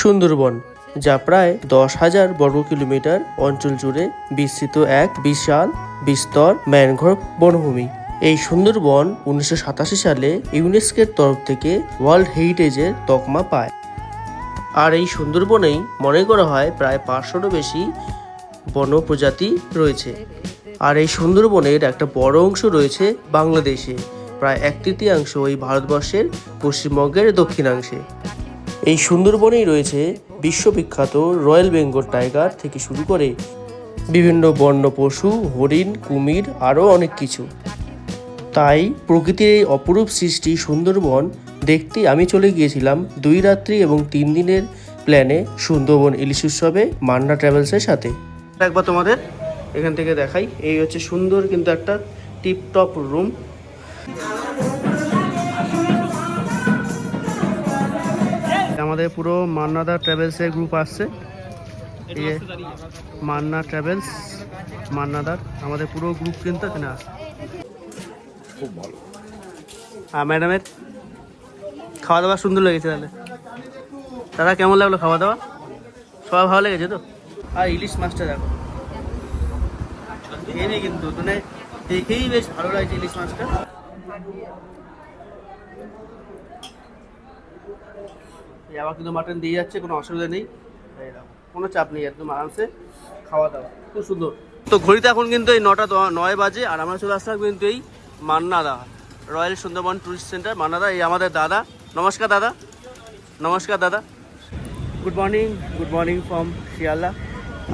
সুন্দরবন, যা প্রায় দশ হাজার বর্গ কিলোমিটার অঞ্চল জুড়ে বিস্তৃত এক বিশাল বিস্তর ম্যানগ্রোভ বনভূমি। এই সুন্দরবন উনিশশো সাতাশি সালে ইউনেস্কোর তরফ থেকে ওয়ার্ল্ড হেরিটেজের তকমা পায়। আর এই সুন্দরবনেই মনে করা হয় প্রায় পাঁচশোরও বেশি বন প্রজাতি রয়েছে। আর এই সুন্দরবনের একটা বড় অংশ রয়েছে বাংলাদেশে, প্রায় এক তৃতীয়াংশ এই ভারতবর্ষের পশ্চিমবঙ্গের দক্ষিণাংশে। এই সুন্দরবনেই রয়েছে বিশ্ববিখ্যাত রয়্যাল বেঙ্গল টাইগার থেকে শুরু করে বিভিন্ন বন্য পশু, হরিণ, কুমির, আরও অনেক কিছু। তাই প্রকৃতির এই অপরূপ সৃষ্টি সুন্দরবন দেখতে আমি চলে গিয়েছিলাম দুই রাত্রি এবং তিন দিনের প্ল্যানে সুন্দরবন ইলিশ উৎসবে মান্না ট্রাভেলসের সাথে। একবার তোমাদের এখান থেকে দেখাই। এই হচ্ছে সুন্দর কিন্তু একটা টিপটপ রুম। আমাদের পুরো মান্নাদা ট্রাভেলসের গ্রুপ আসছে। এই মান্না ট্রাভেলস মান্নাদার আমাদের পুরো গ্রুপ কিন্তু এখানে আসছে। খুব ভালো। হ্যাঁ ম্যাডামের খাওয়া দাওয়া সুন্দর লেগেছে তাহলে। দাদা কেমন লাগল খাওয়া দাওয়া সবাই ভালো লেগেছে তো? আর ইলিশ মাছটা দেখো। হেভি কিন্তু মানে দেখেই বেশ ভালো লাগছে ইলিশ মাছটা। এই আবার কিন্তু মাটন দিয়ে যাচ্ছে, কোনো অসুবিধা নেই। কোনো চাপ নেই, একদম আরামসে খাওয়া দাওয়া, খুব সুন্দর। তো ঘড়িতে এখন কিন্তু এই নটা নয় বাজে, আর আমরা চলে আসলাম কিন্তু এই মান্নাদা, রয়্যাল সুন্দরবন ট্যুরিস্ট সেন্টার মান্নাদা, এই আমাদের দাদা। নমস্কার দাদা নমস্কার দাদা। Good morning good morning from Sealdah.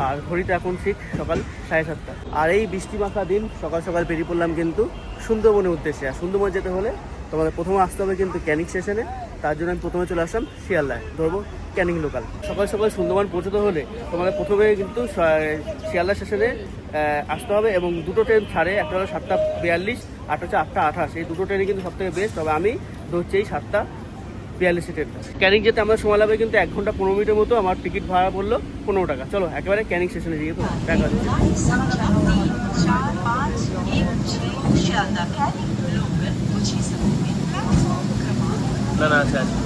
আর ঘড়িতে এখন ঠিক সকাল সাড়ে সাতটা। আর এই বৃষ্টি মাখা দিন, সকাল সকাল বেরিয়ে পড়লাম কিন্তু সুন্দরবনের উদ্দেশ্যে। আর সুন্দরবন যেতে হলে তোমাদের প্রথমে আসতে হবে কিন্তু ক্যানিং স্টেশনে। তার জন্য আমি প্রথমে চলে আসলাম শিয়ালদায়, ধরবো ক্যানিং লোকাল। সকাল সকাল সুন্দরবন পৌঁছতে হলে তোমাদের প্রথমে কিন্তু শিয়ালদা স্টেশনে আসতে হবে এবং দুটো ট্রেন ছাড়ে, একটা হলো সাতটা বিয়াল্লিশ, আর হচ্ছে আটটা আঠাশ। এই দুটো ট্রেনে কিন্তু সব থেকে বেস্ট তবে আমি ধরছি এই সাতটা বিয়াল্লিশ ট্রেনটা ক্যানিং যেতে আমরা সময় লাগবে কিন্তু এক ঘণ্টা পনেরো মিনিটের মতো, আমার টিকিট ভাড়া পড়ল পনেরো টাকা। চলো, একেবারে ক্যানিং স্টেশনে গিয়ে দেখা হচ্ছে না না আচ্ছা আচ্ছা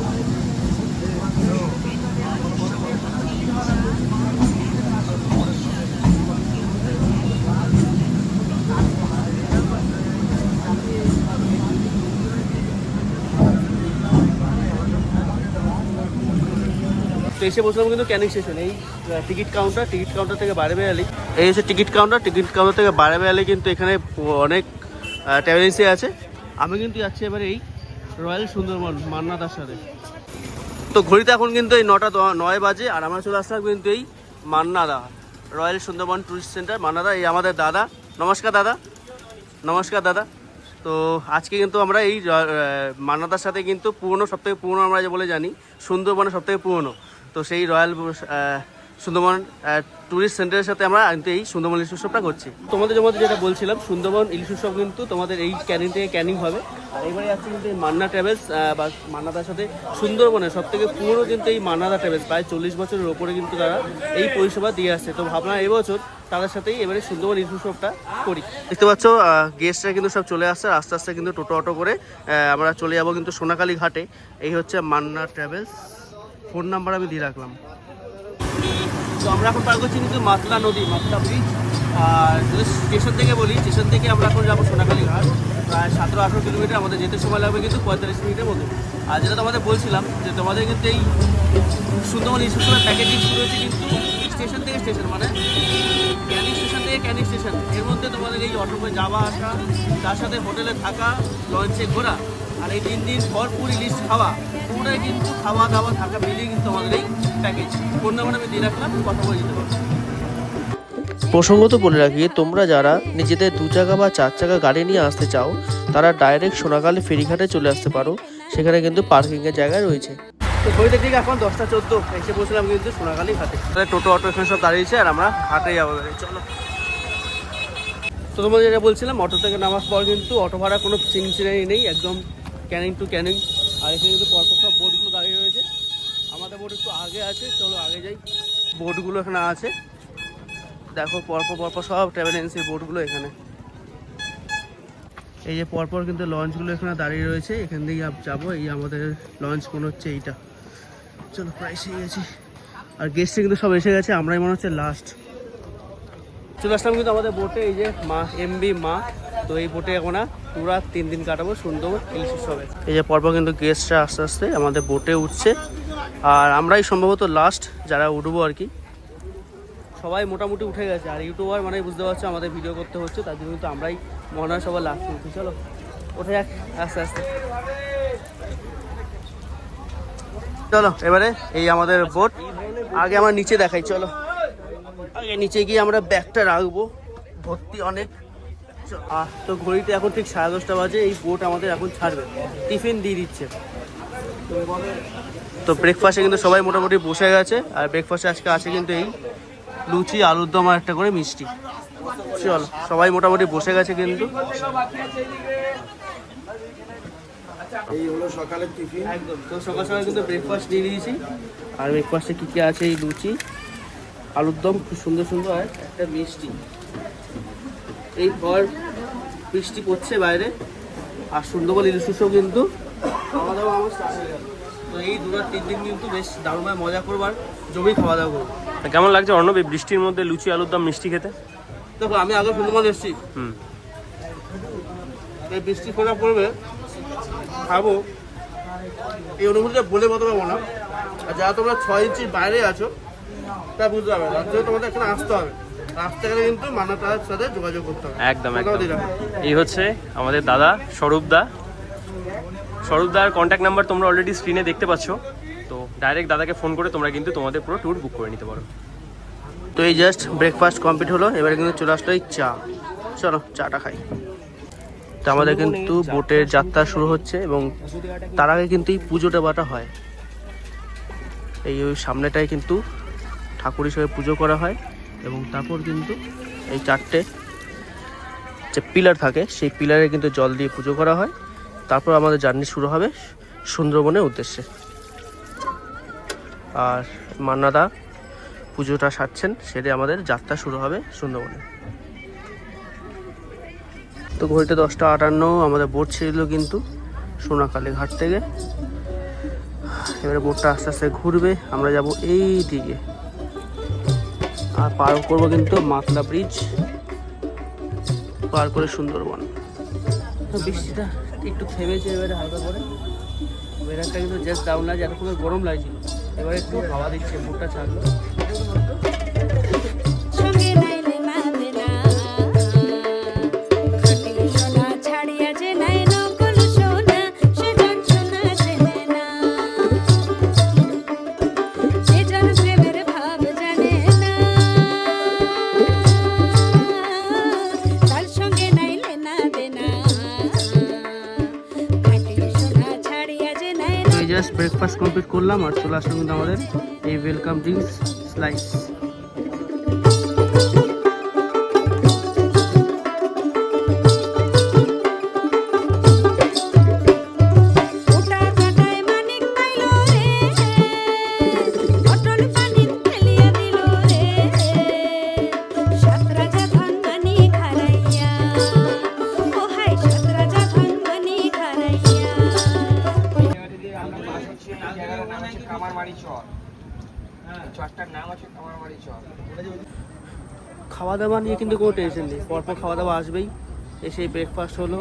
তো বসলাম কিন্তু ক্যানিং স্টেশন এই টিকিট কাউন্টার টিকিট কাউন্টার থেকে বাইরে বেরালি এই হচ্ছে টিকিট কাউন্টার টিকিট কাউন্টার থেকে বাইরে বেরালে কিন্তু এখানে অনেক ট্রাভেল আছে। আমি কিন্তু যাচ্ছি এবারে এই রয়্যাল সুন্দরবন মান্নাদার সাথে তো ঘড়িতে এখন কিন্তু এই নটা নয় বাজে, আর আমরা চলে আসলাম কিন্তু এই মান্নাদা, রয়্যাল সুন্দরবন টুরিস্ট সেন্টার। মান্নাদা, এই আমাদের দাদা। নমস্কার দাদা। নমস্কার, দাদা। তো আজকে কিন্তু আমরা এই মান্নাদার সাথে কিন্তু পুরনো, সবথেকে পুরনো আমরা যে বলে জানি, সুন্দরবনের সবথেকে পুরনো। তো সেই রয়্যাল সুন্দরবন টুরিস্ট সেন্টারের সাথে আমরা কিন্তু এই সুন্দরবন ইলিশ উৎসবটা করছি। তোমাদের মধ্যে যেটা বলছিলাম, সুন্দরবন ইলিশ উৎসব কিন্তু তোমাদের এই ক্যানিং থেকে ক্যানিং হবে। আর এবারে আছে কিন্তু মান্না ট্রাভেলস বা মান্নাদার সাথে সুন্দরবনের সব থেকে পুরনো কিন্তু এই মান্নাদা ট্রাভেলস প্রায় চল্লিশ বছরের ওপরে কিন্তু তারা এই পরিষেবা দিয়ে আসছে। তো ভাবনা এবছর তাদের সাথেই এবারে সুন্দরবন ইলিশ উৎসবটা করি। দেখতে পাচ্ছ গেস্টরা কিন্তু সব চলে আসছে আস্তে আস্তে কিন্তু টোটো অটো করে আমরা চলে যাব কিন্তু সোনাকালী ঘাটে। এই হচ্ছে মান্না ট্রাভেলস ফোন নাম্বার আমি দিয়ে রাখলাম। আমরা এখন পার করছি কিন্তু মাতলা নদী, মাতলা ব্রিজ আর স্টেশন থেকে বলি স্টেশন থেকে আমরা এখন যাব সোনাখালী ঘাট। প্রায় সতেরো আঠেরো কিলোমিটার আমাদের যেতে সময় লাগবে কিন্তু পঁয়তাল্লিশ মিনিটের মতো আর যেটা তোমাদের বলছিলাম, যে তোমাদের কিন্তু এই সুন্দরবন স্টেশনের প্যাকেজিং শুরু হয়েছে কিন্তু স্টেশন থেকে স্টেশন মানে ক্যানিং স্টেশন থেকে ক্যানিং স্টেশনের মধ্যে তোমাদের এই অটোতে যাওয়া, আসা, তার সাথে হোটেলে থাকা লঞ্চে ঘোরা, আর এই তিন দিন ভরপুর ইলিশ খাওয়া। পুরোটাই কিন্তু খাওয়া দাওয়া থাকা মিলিয়ে কিন্তু আমাদের এই প্যাকেজ ফোন নাম্বার আমি দিয়ে রাখলাম কথা বলে দিতে পারব প্রসঙ্গত বলে রাখি তোমরা যারা নিজেদের দু চাকা বা চার চাকা গাড়ি নিয়ে আসতে চাও তারা ডাইরেক্ট সোনাকালী ফেরিঘাটে চলে আসতে পারো। সেখানে কিন্তু পার্কিংয়ের জায়গা রয়েছে। তো ঘড়িতে ঠিক এখন দশটা চোদ্দ এসে বসলাম কিন্তু ঘাটে। টোটো অটো এখানে সব দাঁড়িয়েছে আর আমরা ঘাটে যাব। এবারে। চলো। তো তোমাদের যেটা বলছিলাম অটো থেকে নামার পর কিন্তু অটো ভাড়া কোনো চিনচিনাই নেই একদম ক্যানিং টু ক্যানিং। আর এখানে কিন্তু পরপর সব বোটগুলো দাঁড়িয়ে রয়েছে। আমাদের বোট একটু আগে আছে, চলো আগে যাই। বোটগুলো এখানে আছে। দেখো, পরপর পরপর সব ট্রাভেল এজেন্সির বোটগুলো এখানে। এই যে পরপর কিন্তু লঞ্চগুলো এখানে দাঁড়িয়ে রয়েছে, এখান থেকে যাব। এই আমাদের লঞ্চ কোন হচ্ছে এইটা। চলো প্রায় এসে গেছি আর গেস্টে কিন্তু সব এসে গেছে, আমরাই মনে হচ্ছে লাস্ট চলে আসলাম কিন্তু আমাদের বোটে, এই যে মা এমবি মা। তো এই বোটে এখন পুরা তিন দিন কাটাবো, সুন্দর ইলিশ এই যে পরপর কিন্তু গেস্টরা আস্তে আস্তে আমাদের বোটে উঠছে। আর আমরাই সম্ভবত লাস্ট যারা উঠবো আর কি। সবাই মোটামুটি উঠে গেছে। আর ইউটিউবার মানে বুঝতে পারছ, আমাদের ভিডিও করতে হচ্ছে, তার জন্য কিন্তু আমরাই মনে হয় সবার লাস্ট উঠি। চলো, উঠে যাক, আস্তে আস্তে। চলো, এবারে এই আমাদের বোট। আগে আমার নিচে দেখাই, চলো। আগে নিচে গিয়ে আমরা ব্যাগটা রাখব। ভর্তি অনেক। তো ঘড়িতে এখন ঠিক সাড়ে দশটা বাজে এই বোট আমাদের এখন ছাড়বে। টিফিন দিয়ে দিচ্ছে। তো ব্রেকফাস্টে কিন্তু সবাই মোটামুটি বসে গেছে আর ব্রেকফাস্টে আজকে আছে কিন্তু এই লুচি আলুর দম আর একটা করে মিষ্টি। চল সবাই মোটামুটি বসে গেছে কিন্তু। এই হলো সকালের টিফিন। একদম তো সকাল সকাল কিন্তু ব্রেকফাস্ট দিয়ে দিয়েছি। আর ব্রেকফাস্টে কী কী আছে এই লুচি? আলুর দম খুব সুন্দর সুন্দর হয় একটা মিষ্টি। এই ভর বৃষ্টি পড়ছে বাইরে আর সুন্দরবন ইলিশ কিন্তু। খাওয়া দাওয়া আমার তো এই দু তিন দিন কিন্তু বেশ দারুণভাবে মজা করব আর জমি খাওয়া দাওয়া করব কেমন লাগছে অর্ণব এই বৃষ্টির মধ্যে লুচি আলুর দম মিষ্টি খেতে? দেখো আমি আগে সুন্দরবন এসেছি। হুম। এই বৃষ্টি ফোটা পড়বে খাব। এই অনুভূতিটা বলে বলতে পারব না। আর যারা তোমরা ছয় ইঞ্চির বাইরে আছো তা বুঝতে পারবে তার জন্য তোমাদের এখানে আসতে হবে। আসতে গেলে কিন্তু মান্নাটার সাথে যোগাযোগ করতে হবে। একদম একদম। এই হচ্ছে আমাদের দাদা স্বরূপদা স্বরূপদার কন্ট্যাক্ট নাম্বার তোমরা অলরেডি স্ক্রিনে দেখতে পাচ্ছ। তো ডাইরেক্ট দাদাকে ফোন করে তোমরা কিন্তু তোমাদের পুরো ট্যুর বুক করে নিতে পারো। তো এই জাস্ট ব্রেকফাস্ট কমপ্লিট হলো এবারে কিন্তু চলে আসলো এই চা। চলো চাটা খাই। তো আমাদের কিন্তু বোটের যাত্রা শুরু হচ্ছে এবং তার আগে কিন্তু এই পুজোটা বাটা হয়। এই ওই সামনেটায় কিন্তু ঠাকুর হিসেবে পুজো করা হয় এবং তারপর কিন্তু এই চারটে যে পিলার থাকে, সেই পিলারে কিন্তু জল দিয়ে পুজো করা হয়। তারপর আমাদের জার্নি শুরু হবে সুন্দরবনের উদ্দেশ্যে। আর মান্নাদা পুজোটা সারছেন সেটা আমাদের যাত্রা শুরু হবে সুন্দরবনে। তো ঘড়িতে দশটা আটান্ন, আমাদের বোট ছিল কিন্তু সোনাকালী ঘাট থেকে। এবারে বোটটা আস্তে আস্তে ঘুরবে, আমরা যাব এই দিকে। আর পার করব কিন্তু মাতলা ব্রিজ পার করে সুন্দরবন। তো বৃষ্টিটা একটু থেমেছে এবারে হালকা করে। ওয়েদারটা কিন্তু জাস্ট ডাউন লাগছে খুবই গরম লাগছিল। এবারে একটু হাওয়া দিচ্ছে মুখটা ছাড়লো। আর চলে আসলাম কিন্তু আমাদের এই ওয়েলকাম ড্রিঙ্কস স্লাইস কোনো টেনশন নেই। পরপর খাওয়া দাওয়া আসবেই। এসে ব্রেকফাস্ট হলো,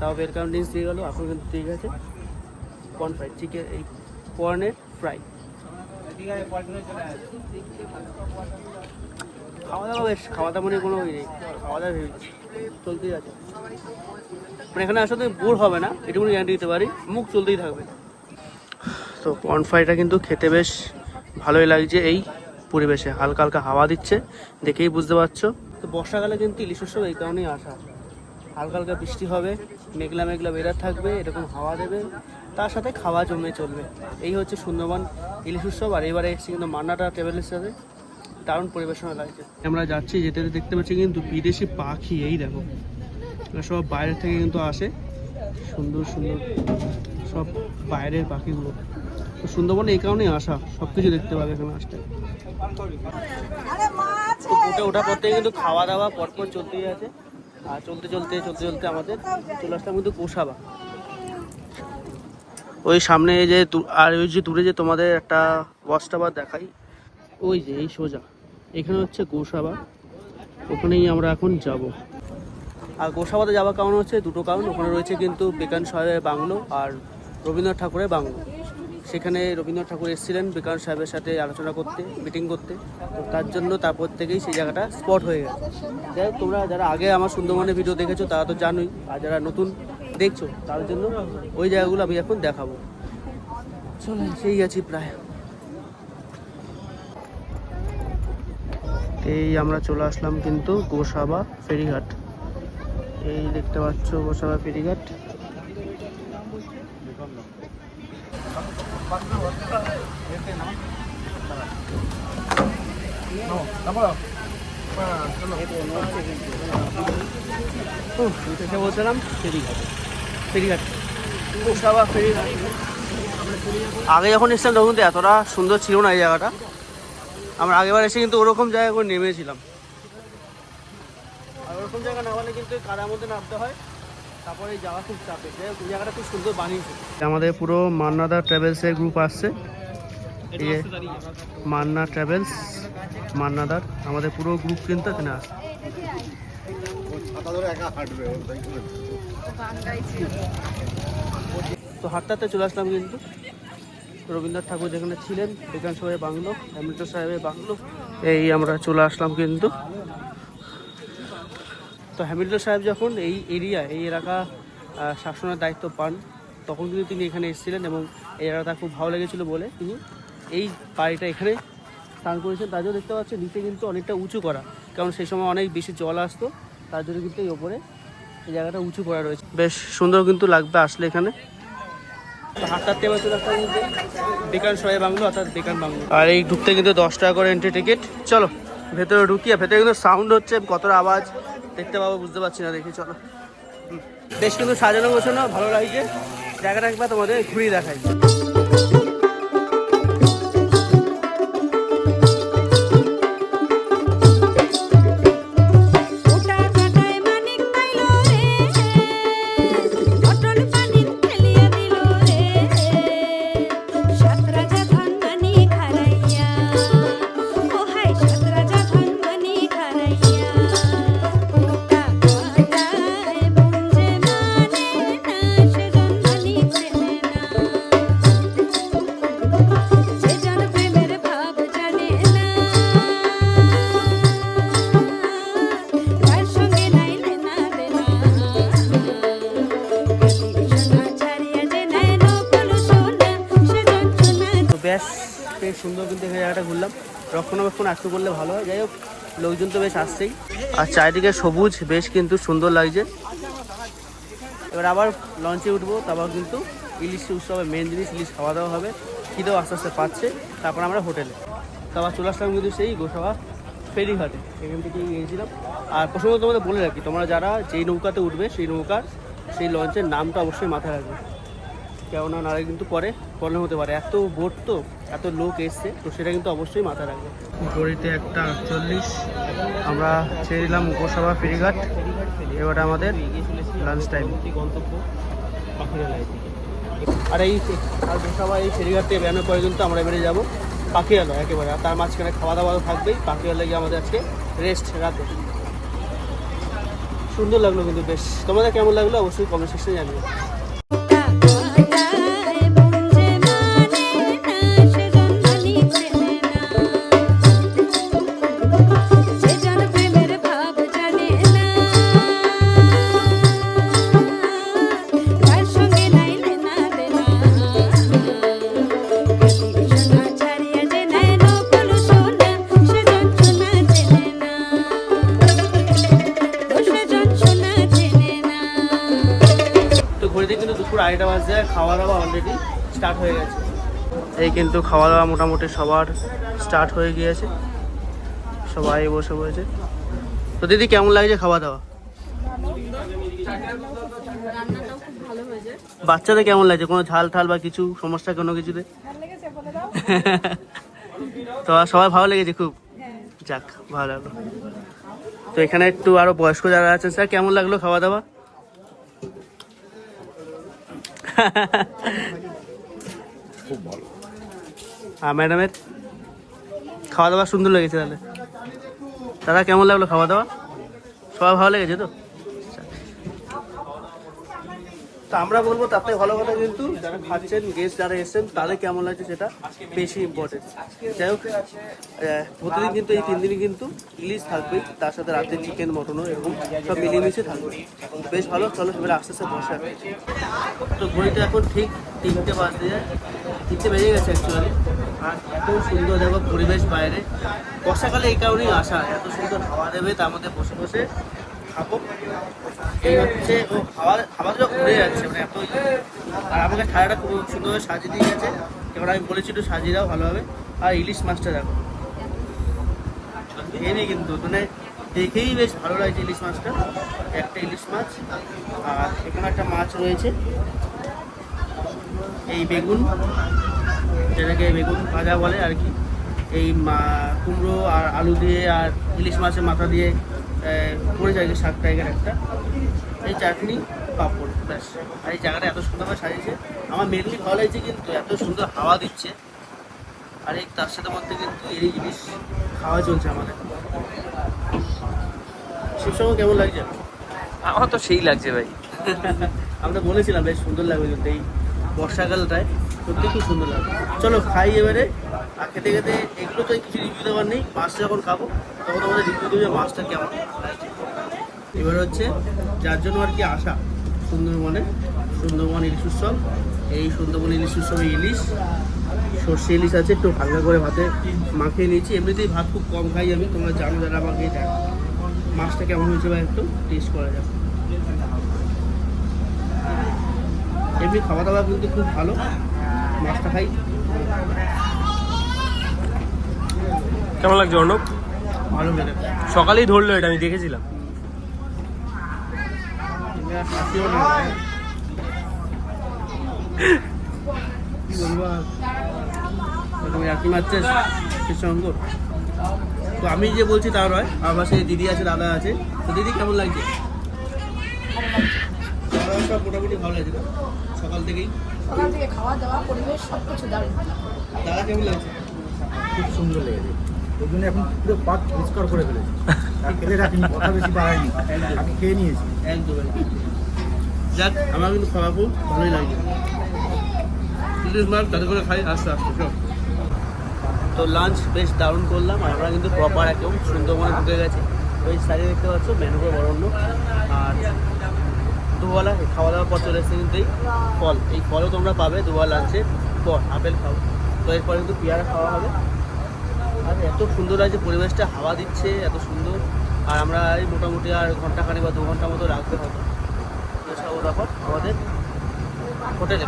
তাও ওয়েলকাম ড্রিঙ্কস দিয়ে গেলো, এখন কিন্তু ঠিক আছে। কর্ন ফ্রাই চিকেন এই কর্নের ফ্রাই খাওয়া দাওয়া বেশ খাওয়া দাওয়া নিয়ে কোনো ই নেই। খাওয়া দাওয়া। চলতেই আছে। মানে এখানে আসলে বোর হবে না, এটুকুনি গ্যারান্টি দিতে পারি। মুখ চলতেই থাকবে। তো কর্ন ফ্রাইটা কিন্তু খেতে বেশ ভালোই লাগছে এই পরিবেশে। হালকা হালকা হাওয়া দিচ্ছে, দেখেই বুঝতে পারছ। তো বর্ষাকালে কিন্তু ইলিশ উৎসব এই কারণেই আসা। হালকা হালকা বৃষ্টি হবে, মেঘলা মেঘলা বেড়ার থাকবে, এরকম হাওয়া দেবে, তার সাথে খাওয়া জমে চলবে। এই হচ্ছে সুন্দরবন ইলিশ উৎসব, আর এবারে এসেছি কিন্তু মান্নাটা টেবিলের সাথে। দারুণ পরিবেশনা লাগছে। আমরা যাচ্ছি, যেতে দেখতে পাচ্ছি কিন্তু বিদেশি পাখি, এই দেখো। সব বাইরে থেকে কিন্তু আসে। সুন্দর সুন্দর সব বাইরের পাখিগুলো। তো সুন্দরবনে এই কারণেই আসা সব কিছু দেখতে পাবে এখানে আসতে। তো ওটা ওঠা পর থেকে কিন্তু খাওয়া দাওয়া পরপর চলতেই আছে। আর চলতে চলতে চলতে চলতে আমাদের চলে আসলাম কিন্তু গোসাবা ওই সামনে যে আর ওই যে দূরে যে তোমাদের একটা ওয়াচ টাওয়ার দেখাই, ওই যে এই সোজা। এখানে হচ্ছে গোসাবা ওখানেই আমরা এখন যাব। আর গোসাবাতে যাওয়ার কারণ হচ্ছে দুটো কারণ। ওখানে রয়েছে কিন্তু বেকান সাহেবের বাংলো আর রবীন্দ্রনাথ ঠাকুরের বাংলো। সেখানে রবীন্দ্রনাথ ঠাকুর এসেছিলেন বেকান সাহেবের সাথে আলোচনা করতে মিটিং করতে। তো তার জন্য তারপর থেকেই সেই জায়গাটা স্পট হয়ে গেছে। যাই তোমরা যারা আগে আমার সুন্দরবনের ভিডিও দেখেছ, তারা তো জানোই, আর যারা নতুন দেখছ তার জন্য ওই জায়গাগুলো আমি এখন দেখাবো। চলো সেই আছি প্রায়। এই আমরা চলে আসলাম কিন্তু গোসাবা ফেরিঘাট। এই দেখতে পাচ্ছ গোসাবা ফেরিঘাট। বলছিলাম আগে যখন এসেছিলাম তখন তো এতটা সুন্দর ছিল না এই জায়গাটা। আমরা আগেবার এসে কিন্তু ওরকম জায়গা করে নেমেছিলাম। আর ওরকম জায়গা নামালে কিন্তু কারার মধ্যে নামতে হয়। তারপরে এই খুব চাপে। যাই হোক, জায়গাটা খুব সুন্দর বানিয়েছে। আমাদের পুরো মান্নাদা ট্রাভেলসের গ্রুপ আসছে এই মান্না ট্রাভেলস মান্নাদার। আমাদের পুরো গ্রুপ কিন্তু এখানে আসছে তো হাঁটতে হাঁটতে চলে আসলাম কিন্তু। রবীন্দ্রনাথ ঠাকুর যেখানে ছিলেন বিজ্ঞান সাহেবের বাংলো হ্যামিল্টন সাহেবের বাংলো। এই আমরা চলে আসলাম কিন্তু। তো হ্যামিল্টন সাহেব যখন এই এরিয়া, এই এলাকা শাসনের দায়িত্ব পান, তখন কিন্তু তিনি এখানে এসেছিলেন এবং এই এলাকাটা খুব ভালো লেগেছিল বলে তিনি এই বাড়িটা এখানে স্নান করেছেন। তার দেখতে পাচ্ছেন, নিচে কিন্তু অনেকটা উঁচু করা, কারণ সেই সময় অনেক বেশি জল আসতো, তার জন্য কিন্তু এই ওপরে এই জায়গাটা উঁচু করা রয়েছে। বেশ সুন্দর কিন্তু লাগবে আসলে এখানে। হাঁটতে এবার চলে কিন্তু। বেকার সবাই বাংলো, অর্থাৎ বেকার বাংলো। আর এই ঢুকতে কিন্তু দশ টাকা করে এন্ট্রি টিকিট চলো, ভেতরে ঢুকিয়ে ভেতরে কিন্তু সাউন্ড হচ্ছে, কতটা আওয়াজ। দেখতে পাবো, বুঝতে পারছি না, দেখি, চলো। বেশ কিন্তু সাজানো গোছানো ভালো লাগছে। জায়গাটা একবার তোমাদের ঘুরিয়ে দেখাই। রক্ষণাবেক্ষণ একটু করলে ভালো হয়। যাই হোক লোকজন তো বেশ আসছেই। আর চারিদিকে সবুজ বেশ কিন্তু সুন্দর লাগছে। এবার আবার লঞ্চে উঠবো তারপর কিন্তু ইলিশ উৎসবে মেন জিনিস ইলিশ খাওয়া দাওয়া হবে। খিদেও আস্তে আস্তে পাচ্ছে তারপর আমরা হোটেলে। তারপর চলে আসলাম কিন্তু সেই গোসাবা ফেরিঘাটে এখান থেকে গিয়েছিলাম। আর প্রসঙ্গ তোমাদের বলে রাখি তোমরা যারা যেই নৌকাতে উঠবে সেই নৌকার সেই লঞ্চের নামটা অবশ্যই মাথায় রাখবে। কেননা নাহলে কিন্তু পরে প্রবলেম হতে পারে। এত বোট তো এত লোক এসছে তো সেটা কিন্তু অবশ্যই মাথায় রাখবে। ঘড়িতে একটা আটচল্লিশ আমরা ছেড়ে দিলাম গোসাবা ফেরিঘাট। এবারে আমাদের লাঞ্চ টাইম গন্তব্য আর এই আর গোসাবা এই ফেরিঘাট থেকে বেরোনোর পরে কিন্তু আমরা এবারে যাব পাখিয়ালয় একেবারে। আর তার মাঝখানে খাওয়া দাওয়া থাকবেই পাখিয়ালয় গিয়ে আমাদের আজকে রেস্ট রাতে। সুন্দর লাগল কিন্তু বেশ। তোমাদের কেমন লাগল? অবশ্যই কমেন্ট সেকশনে জানিও। কিন্তু খাওয়া দাওয়া মোটামুটি সবার স্টার্ট হয়ে গিয়েছে। সবাই বসে পড়েছে। তো দিদি, কেমন লাগছে খাওয়া দাওয়া বাচ্চাদের কেমন লাগছে? কোনো ঝাল ঠাল বা কিছু, সমস্যা কোনো কিছুতে? তো সবাই ভালো লেগেছে খুব? যাক, ভালো লাগল। তো এখানে একটু আরও বয়স্ক যারা আছেন, স্যার, কেমন লাগল খাওয়া দাওয়া খুব ভালো। আর ম্যাডামের। খাওয়া দাওয়া সুন্দর লেগেছে তাহলে। দাদা, কেমন লাগল খাওয়া দাওয়া? সবাই ভালো লেগেছে তো? আমরা বলব তার থেকে ভালো কথা কিন্তু যারা খাচ্ছেন গেস্ট যারা এসেছেন, তাদের কেমন লাগছে সেটা বেশি ইম্পর্টেন্ট যাই হোক প্রতিদিন কিন্তু এই তিন দিনই কিন্তু ইলিশ থাকবেই তার সাথে রাতে চিকেন মটনও এরকম সব মিলিয়ে থাকবে। বেশ ভালো, চলো এবার আস্তে আস্তে বসে তো ঘড়িটা এখন ঠিক তিনটে বাজতে যায়। তিনটে বেজে গেছে অ্যাকচুয়ালি আর এত সুন্দর দেখো পরিবেশ বাইরে। বর্ষাকালে এই কারণেই আসা এত সুন্দর হাওয়া দেবে তার মধ্যে বসে বসে। খাব। এই হচ্ছে ও হাওয়া হাওয়াগুলো ঘুরে যাচ্ছে মানে এত। আর আমাকে ঠান্ডাটা খুব সুন্দরভাবে সাজিয়ে দিয়ে গেছে। এবার আমি বলেছি একটু সাজিয়ে দাও ভালোভাবে আর ইলিশ মাছটা দেখো। হেভি কিন্তু মানে দেখেই বেশ ভালো লাগছে ইলিশ মাছটা। একটা ইলিশ মাছ, আর এখানে একটা মাছ রয়েছে। এই বেগুন, যেটাকে বেগুন ভাজা বলে আর কি। এই কুমড়ো আর আলু দিয়ে আর ইলিশ মাছের মাথা দিয়ে পড়ে যায় যে শাক টাইপের একটা। এই চাটনি পাঁপড় ব্যাস। আর এই জায়গাটা এত সুন্দরভাবে সাজিয়েছে। আমার মেনলি ভালো লাগছে কিন্তু এত সুন্দর হাওয়া দিচ্ছে। আর এই তার সাথে মধ্যে কিন্তু এই জিনিস খাওয়া চলছে আমাদের। শিবসঙ্গ কেমন লাগছে? আমার তো সেই লাগছে ভাই। আমরা বলেছিলাম বেশ সুন্দর লাগবে কিন্তু এই বর্ষাকালটায়। সত্যি খুব সুন্দর লাগবে চলো খাই এবারে। আর খেতে খেতে এগুলো তো কিছু রিভিউ দেওয়ার নেই মাছটা যখন খাব, তখন আমাদের রিভিউ দেবে মাছটা কেমন। এবার হচ্ছে, যার জন্য আর কি আসা সুন্দরবনে, সুন্দরবন ইলিশ উৎসব। এই সুন্দরবন ইলিশ উৎসবে ইলিশ, সর্ষে ইলিশ আছে, একটু হালকা করে ভাতে মাখিয়ে নিয়েছি। এমনিতেই ভাত খুব কম খাই আমি, তোমরা জানো যারা আমাকে দেখ। মাছটা কেমন হয়েছে বা একটু টেস্ট করা যাক এমনি খাওয়া দাওয়া কিন্তু খুব ভালো। মাছটা খাই। কেমন লাগছে অর্ণব? ভালো সকালেই ধরলো এটা আমি দেখেছিলাম। কি বলব একই মারছে তো আমি যে বলছি তা নয় আমার পাশে দিদি আছে দাদা আছে। তো দিদি কেমন লাগছে? খাওয়া মোটামুটি ভালো লাগছে তো? সকাল থেকেই? সকাল থেকে খাওয়া দাওয়া পরিবেশ সব কিছু দারুণ। দাদা কেমন লাগছে? খুব সুন্দর লেগেছে। ওই জন্য এখন পুরো পাত পরিষ্কার করে ফেলেছি। ফেলে রাখিনি কথা বেশি বাড়ায়নি। আমি খেয়ে নিয়েছি। একদম। যাক আমার কিন্তু খাওয়া খুব ভালোই ইলিশ মাছ তাতে করে খাই আস্তে আস্তে সব তো লাঞ্চ বেশ দারুণ করলাম আর আমরা কিন্তু প্রপার একদম সুন্দরবনে ঢুকে গেছি। ওই সাইডে দেখতে পাচ্ছ ম্যানুগো বরণ্য আর দুবেলা খাওয়া দাওয়ার পর চলে এসেছে কিন্তু এই ফল। এই ফলও তোমরা পাবে, দুবেলা লাঞ্চের পর, আপেল খাও। তো এরপরে কিন্তু পেয়ারা খাওয়া হবে। আর এত সুন্দর লাগছে পরিবেশটা, হাওয়া দিচ্ছে, এত সুন্দর। আর আমরা এই মোটামুটি আর ঘণ্টা খানি বা দু ঘণ্টা মতো রাখতে হবে। আমাদের হোটেলে।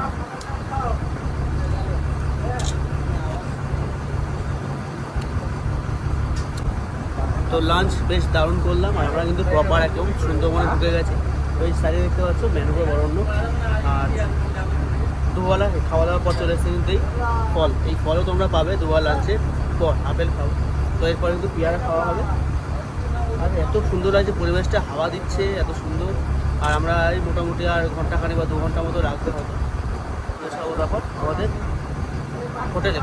তো লাঞ্চ বেশ দারুণ করলাম, আর আমরা কিন্তু প্রপার একদম সুন্দরবনে ঢুকে গেছি। ওই সাইডে দেখতে পাচ্ছ ম্যানুগো বরণ্য আর দুবেলা খাওয়া দাওয়ার পর চলে এসেছে কিন্তু এই ফল। এই ফলও তোমরা পাবে দুবেলা লাঞ্চের পর আপেল খাও। তো এরপরে কিন্তু পেয়ারা খাওয়া হবে। আর এত সুন্দর লাগছে, পরিবেশটা হাওয়া দিচ্ছে, এত সুন্দর। আর আমরা এই মোটামুটি আর ঘণ্টা খানি বা দু ঘণ্টা মতো রাখতে হবে এসব ব্যাপার আমাদের হোটেলে।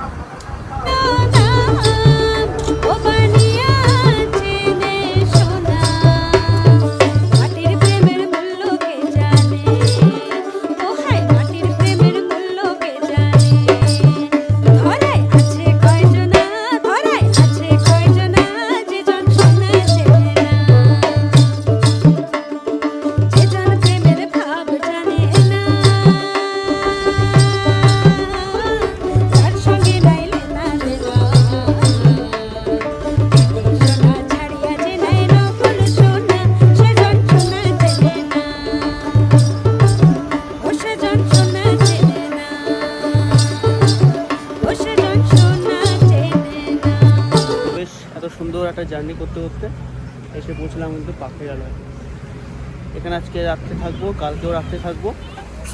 এখানে আজকে রাত্রে থাকব কালকেও রাত্রে থাকব।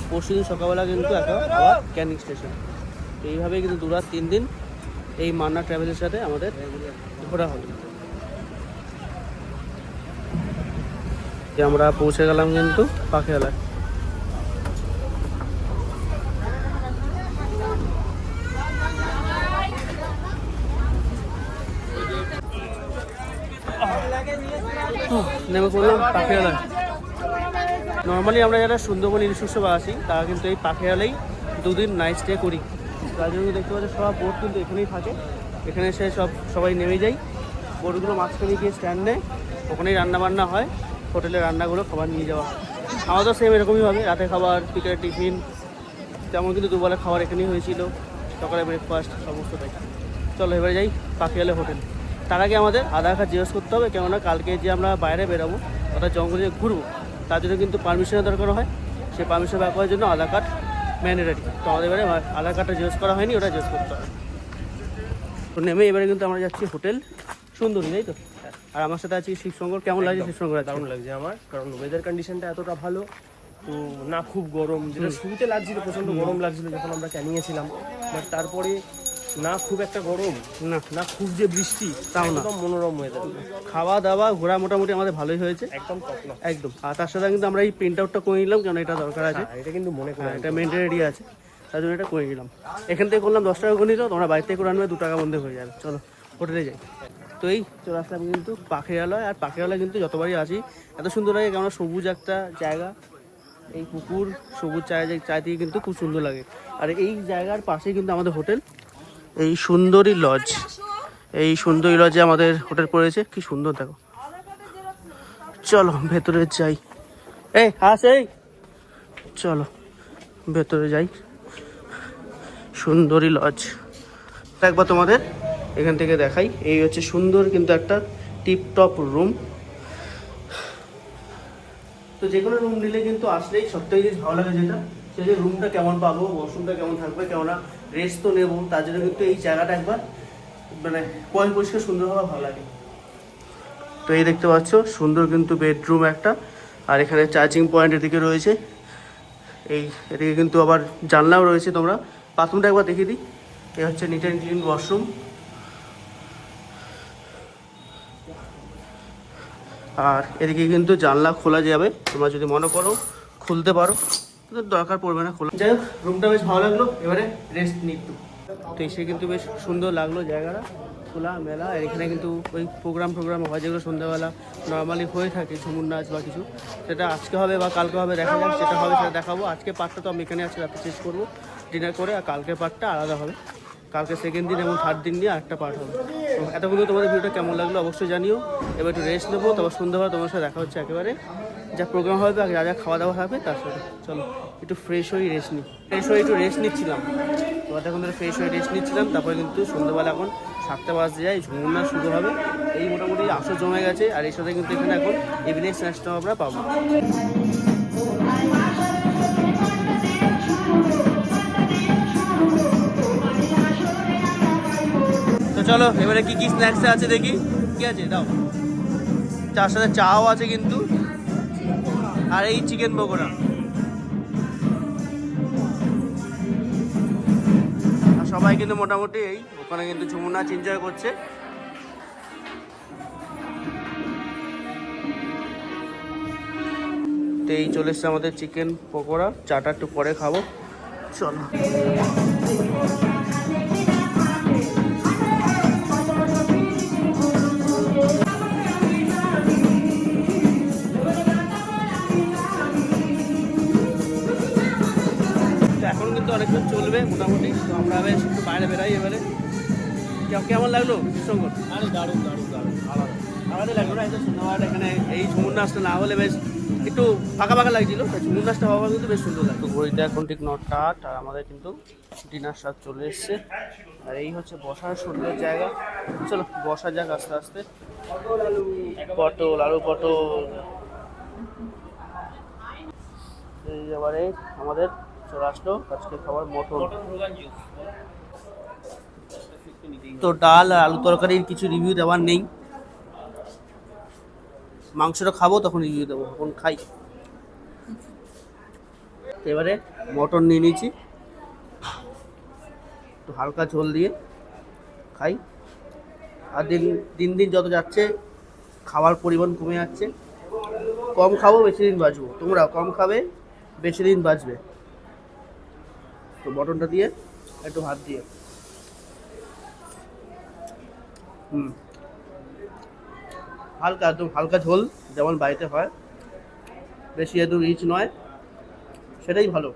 পরশু দিন সকালবেলা কিন্তু একটা আবার ক্যানিং স্টেশন। এইভাবে কিন্তু দু রাত তিন দিন এই মান্না ট্রাভেলের সাথে আমাদের ঘোরা হবে আমরা পৌঁছে গেলাম কিন্তু পাখিরালয় উহ, নেমে পড়লাম পাখিরালয় নর্মালি আমরা যারা সুন্দরবন উৎসবে আসি, তারা কিন্তু এই পাখিরালেই দুদিন নাইট স্টে করি। তার জন্য দেখতে পাচ্ছি সব বোট কিন্তু এখানেই থাকে। এখানে এসে সব, সবাই নেমে যাই বোটগুলো মাঝখানে গিয়ে স্ট্যান্ড নেয়। ওখানেই রান্না বান্না হয়। হোটেলে রান্নাগুলো, খাবার নিয়ে যাওয়া হয়। আমাদের সেম এরকমই হবে রাতে খাবার বিকেলে টিফিন, তেমন কিন্তু দুবেলা খাবার এখানেই হয়েছিল। সকালে ব্রেকফাস্ট সমস্ত তাই। চলো এবারে যাই পাখিয়ালে হোটেল। তার আগে আমাদের আধার কার্ড জিজ্ঞেস করতে হবে, কেননা কালকে যে আমরা বাইরে বেরোবো অর্থাৎ জঙ্গলে ঘুরবো। তার জন্য কিন্তু পারমিশনের দরকার হয়। সেই পারমিশন ব্যাপারের জন্য আধার কার্ড ম্যান্ডেটারি তো আমাদের এবারে আধার কার্ডটা জিজ্ঞেস করা হয়নি ওটা জিজ্ঞেস করতে হবে। তো নেমে এবারে কিন্তু আমরা যাচ্ছি হোটেল। সুন্দরী তাই তো? আর আমার সাথে আছে শিবশঙ্কর কেমন লাগছে শিবশঙ্কর? দারুণ লাগছে আমার। কারণ ওয়েদার কন্ডিশনটা এতটা ভালো তো না খুব গরম। যেটা শুরুতে লাগছিল প্রচণ্ড গরম লাগছিল যখন আমরা ক্যানিয়েছিলাম বাট তারপরে না খুব একটা গরম না। না খুব যে বৃষ্টি তাও না। একদম মনোরম ওয়েদার খাওয়া দাওয়া ঘোরা মোটামুটি আমাদের ভালোই হয়েছে। একদম একদম। আর তার সাথে কিন্তু আমরা এই প্রিন্ট আউটটা করে নিলাম কেন এটা দরকার আছে? এটা কিন্তু মনে করে হ্যাঁ এটা মেনটেনারি আছে। তার জন্য এটা করে নিলাম। এখান থেকে করলাম দশ টাকা করে নিল তোমরা বাড়ি থেকে করে আনবে দু টাকা বন্ধ হয়ে যাবে। চলো হোটেলে যাই। তো এই চলে আসলাম কিন্তু পাখিরালয় আর পাখিরালয় কিন্তু যতবারই আসি এত সুন্দর লাগে কেমন সবুজ একটা জায়গা। এই পুকুর সবুজ চায় চারিদিকে কিন্তু খুব সুন্দর লাগে। আর এই জায়গার পাশেই কিন্তু আমাদের হোটেল। এই সুন্দরী লজ এই সুন্দরী লজে আমাদের হোটেল পড়েছে। কি সুন্দর, দেখো। চলো, ভেতরে যাই। এই, হাস, এই। চলো, ভেতরে যাই। সুন্দরী লজ একবার তোমাদের এখান থেকে দেখাই। এই হচ্ছে সুন্দর কিন্তু একটা টিপ টপ রুম তো যে কোনো রুম নিলে কিন্তু আসলেই সবথেকে জিনিস ভালো লাগে যেটা। সে যে রুমটা কেমন পাবো ওয়াশরুমটা কেমন থাকবে, কেননা রেস্ট তো নেব, তার জন্য কিন্তু এই জায়গাটা একবার মানে পয় পরিষ্কার সুন্দর হওয়া ভালো লাগে। তো এই দেখতে পাচ্ছ, সুন্দর কিন্তু বেডরুম একটা, আর এখানে চার্জিং পয়েন্ট এদিকে রয়েছে। এই এদিকে কিন্তু আবার জানলাও রয়েছে তোমরা। বাথরুমটা একবার দেখিয়ে দিই। এই হচ্ছে নিট অ্যান্ড ক্লিন ওয়াশরুম আর এদিকে কিন্তু জানলা খোলা যাবে, তোমরা যদি মনে করো, খুলতে পারো। কিন্তু দরকার পড়বে না খোলা। যাই হোক রুমটা বেশ ভালো লাগল এবারে রেস্ট নিত্যু তো এসে কিন্তু বেশ সুন্দর লাগল জায়গাটা খোলা মেলা আর এখানে কিন্তু ওই প্রোগ্রাম প্রোগ্রাম হয় যেগুলো সন্ধ্যাবেলা নর্মালি হয়ে থাকে ঝুমুর নাচ বা কিছু। সেটা আজকে হবে বা কালকে হবে দেখা যাক যেটা হবে সেটা দেখাবো। আজকে পার্টটা তো আমি এখানে আজকে রাতে শেষ করব। ডিনার করে আর কালকের পার্টটা আলাদা হবে। কালকে সেকেন্ড দিন এবং থার্ড দিন নিয়ে আরেকটা পার্ট হবে। তো এতক্ষণ তোমাদের ভিডিওটা কেমন লাগল অবশ্যই জানিও। এবার একটু রেস্ট নেব, তারপর সন্ধ্যাবেলা তোমার সাথে দেখা হচ্ছে একেবারে। যা প্রোগ্রাম হবে আর যা যা খাওয়া দাওয়া হবে, তার সাথে চলো, একটু ফ্রেশ হয়ে রেস্ট নিই। ফ্রেশ হয়ে একটু রেস্ট নিচ্ছিলাম। তো এখন ধরে ফ্রেশ হয়ে রেস্ট নিচ্ছিলাম, তারপরে কিন্তু সন্ধ্যাবেলা এখন সাতটা বাজতে যায় ঝুমুর শুরু হবে। এই মোটামুটি আসর জমে গেছে, আর এর সাথে কিন্তু এখানে এখন ইভিনিং স্ন্যাক্সটাও আমরা পাবো। চলো, এবারে কি কি স্ন্যাক্স আছে দেখি। কি আছে? দাও। চার সাথে চাও আছে কিন্তু। আর এই চিকেন পকোড়া। আর সবাই কিন্তু মোটামুটি এই, ওখানে কিন্তু ঝুমুর নাচ এনজয় করছে। তো এই চলে এসছে আমাদের চিকেন পকোড়া। চাটা একটু পরে খাব। চলো। চলবে মোটামুটি। তো আমরা বেশ একটু বাইরে বেরাই এবারে। কেমন লাগল শঙ্কর আরে দারুণ দারুণ দারুণ। আলাদা আলাদা লাগল না এই সন্ধ্যাবেলাটা এখানে এই ঝুমুর নাচটা না হলে বেশ একটু ফাঁকা ফাঁকা লাগছিল। ঝুমুর নাচটা হওয়া কিন্তু বেশ সুন্দর লাগতো ঘড়িতে এখন ঠিক নটা আট আর আমাদের কিন্তু ডিনার স্বাদ চলে এসছে। আর এই হচ্ছে বসার সুন্দর জায়গা। চলো বসা যাক আস্তে আস্তে। পটল আলু পটল। এই এবারে আমাদের চলে আসলো। আজকে খাবার মটন। তো ডাল আর আলু তরকারির কিছু রিভিউ দেওয়ার নেই। মাংসটা খাব তখন রিভিউ দেবো। এখন খাই। এবারে মটন নিয়ে নিয়েছি। একটু হালকা ঝোল দিয়ে খাই। আর দিন দিন দিন যত যাচ্ছে খাওয়ার পরিমাণ কমে যাচ্ছে। কম খাব বেশি দিন বাঁচবো। তোমরা কম খাবে বেশি দিন বাঁচবে। তো মটনটা দিয়ে একটু হাত দিয়ে। হুম। হালকা একদম হালকা ঝোল যেমন বাড়িতে হয়। বেশি একদম রিচ নয়। সেটাই ভালো।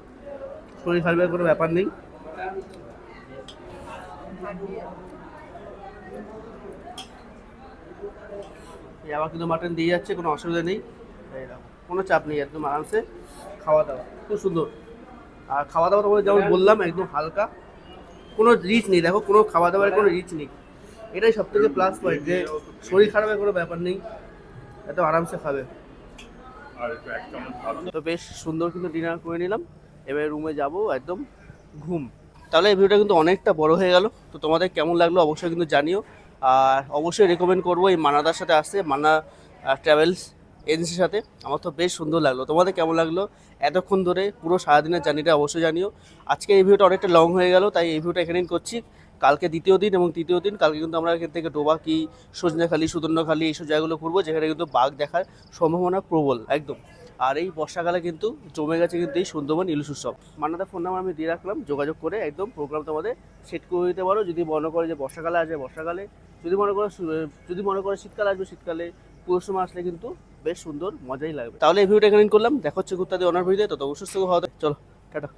শরীর খারাপের কোনো ব্যাপার নেই। আবার কিন্তু মাটন দিয়ে যাচ্ছে, কোনো অসুবিধা নেই। কোনো চাপ নেই একদম আরামসে খাওয়া দাওয়া। খুব সুন্দর। আর খাওয়া দাওয়া তোমাদের যেমন বললাম একদম হালকা। কোনো রিচ নেই দেখো কোনো খাওয়া দাওয়ার কোনো রিচ নেই। এটাই সব থেকে প্লাস পয়েন্ট যে শরীর খারাপের কোনো ব্যাপার নেই। এত আরামসে খাবে। তো বেশ সুন্দর কিন্তু ডিনার করে নিলাম। এবার রুমে যাব একদম ঘুম। তাহলে এই ভিডিওটা কিন্তু অনেকটা বড় হয়ে গেল। তো তোমাদের কেমন লাগল অবশ্যই কিন্তু জানিও। আর অবশ্যই রেকমেন্ড করব এই মানাদার সাথে আসতে মানা ট্রাভেলস এজেন্সির সাথে। আমার তো বেশ সুন্দর লাগল। তোমাদের কেমন লাগল? এতক্ষণ ধরে পুরো সারাদিনের জার্নিটা অবশ্যই জানিও। আজকে এই ভিডিওটা অনেকটা লং হয়ে গেল, তাই এই ভিডিওটা এখানেই করছি। কালকে দ্বিতীয় দিন এবং তৃতীয় দিন, কালকে কিন্তু আমরা এখান থেকে ডোবাকি, সজনেখালি সুদর্ণখালি এইসব জায়গাগুলো ঘুরবো, যেখানে কিন্তু বাঘ দেখার সম্ভাবনা প্রবল, একদম। আর এই বর্ষাকালে কিন্তু জমে গেছে কিন্তু এই সুন্দরবন ইলিশ উৎসব। মান্নাদার ফোন নাম্বার আমি দিয়ে রাখলাম, যোগাযোগ করে একদম প্রোগ্রাম তোমাদের সেট করে দিতে পারো। যদি মনে করে যে বর্ষাকালে আসবে, বর্ষাকালে। যদি মনে করো যদি মনে করো শীতকালে আসবে, শীতকালে। পুরো সময় আসলে কিন্তু বেশ সুন্দর, মজাই লাগবে। তাহলে এই ভিডিওটা এখানে করলাম। দেখা হচ্ছে ঘুরতে অনার ভিডিও তত অবশ্যই ভালো। চলো, টাটা।